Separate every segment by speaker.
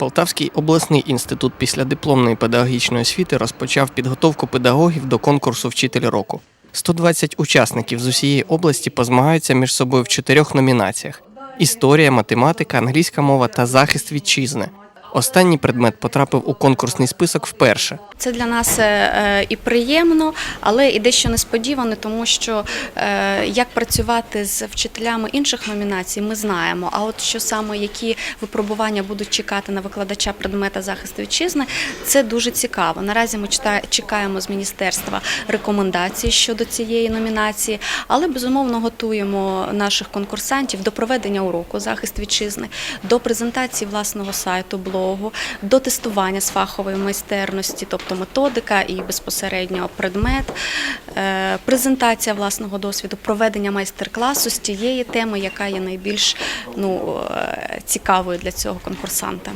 Speaker 1: Полтавський обласний інститут післядипломної педагогічної освіти розпочав підготовку педагогів до конкурсу Вчитель року. 120 учасників з усієї області позмагаються між собою в чотирьох номінаціях: історія, математика, англійська мова та захист вітчизни. Останній предмет потрапив у конкурсний список вперше.
Speaker 2: Це для нас е, е, і приємно, але і дещо несподівано, тому що е, як працювати з вчителями інших номінацій, ми знаємо. А от що саме які випробування будуть чекати на викладача предмета захисту вітчизни, це дуже цікаво. Наразі ми чекаємо з міністерства рекомендацій щодо цієї номінації, але безумовно готуємо наших конкурсантів до проведення уроку захист вітчизни, до презентації власного сайту, блогу, до тестування з фахової майстерності, тобто методика і безпосередньо предмет, е, презентація власного досвіду, проведення майстер-класу з тієї теми, яка є найбільш ну, е, цікавою для цього конкурсанта.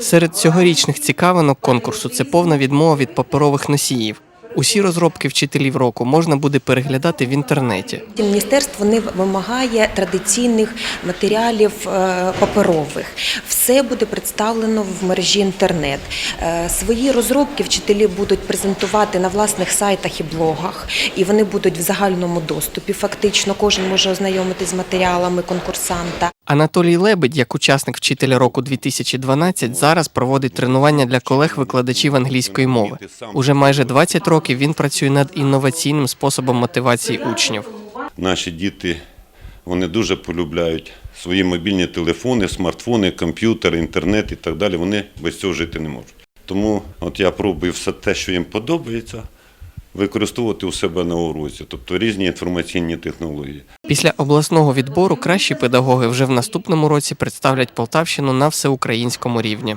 Speaker 1: Серед цьогорічних цікавинок конкурсу це повна відмова від паперових носіїв. Усі розробки вчителів року можна буде переглядати в інтернеті.
Speaker 3: Міністерство не вимагає традиційних матеріалів е, паперових. Все буде представлено в мережі інтернет. Е, Свої розробки вчителі будуть презентувати на власних сайтах і блогах, і вони будуть в загальному доступі. Фактично, кожен може ознайомитись з матеріалами конкурсанта.
Speaker 1: Анатолій Лебедь, як учасник вчителя року 2012, зараз проводить тренування для колег-викладачів англійської мови. Уже майже 20 років він працює над інноваційним способом мотивації учнів.
Speaker 4: Наші діти вони дуже полюбляють свої мобільні телефони, смартфони, комп'ютери, інтернет і так далі. Вони без цього жити не можуть. Тому от я пробую все те, що їм подобається, використовувати у себе на уроці, тобто різні інформаційні технології.
Speaker 1: Після обласного відбору кращі педагоги вже в наступному році представлять Полтавщину на всеукраїнському рівні.